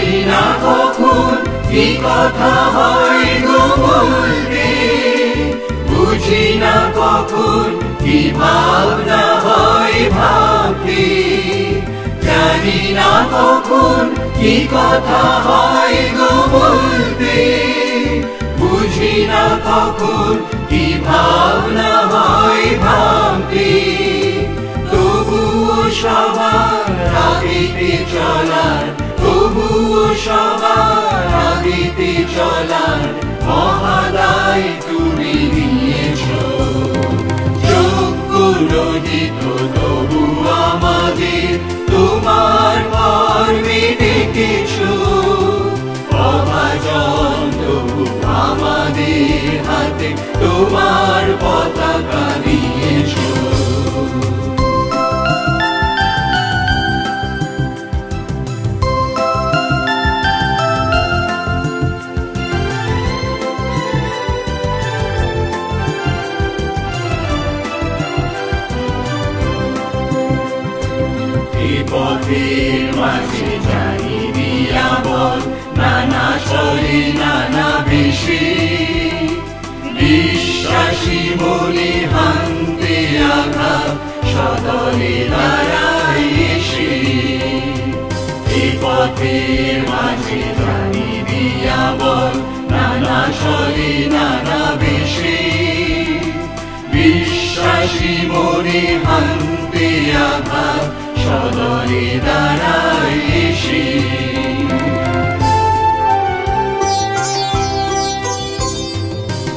জানি না কখন কি কথা হয় গো বলতে বুঝি না কখন কি ভাবনা হয় ভাবতে জানি না কখন কি কথা হয় গো বলতে বুঝি না কখন কি ভাবনা হয় ভাবতে তবুও সবার চলার সবার আগেতে চলার তুমি নিয়েছ। যোগ্য তবু আমাদের তোমার কর্মে ডেকেছ। অভাজন তবু আমাদের হাতে তোমার পতাকা পথের মাঝে জানি দিয়া বল নানা শরী নানা বেশি। বিশ্বাসী মনে হানতে আঘাত সদরে দাঁড়ায় এসে। এ পথের মাঝে জানি দিয়া বল নানা শরী নানা বেশি। বিশ্বাসী মনে হানতে আঘাত সদরে দাঁড়ায় এসে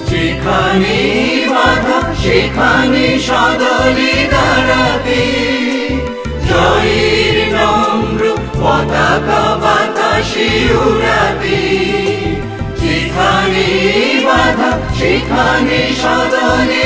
যেখানে বাধা, সেখানে সদরে দাঁড়াতে জয়ের নম্র পতাকা বাতাসে উড়াতে যেখানে বাধা, সেখানে সদরে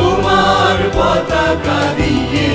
تربطك بي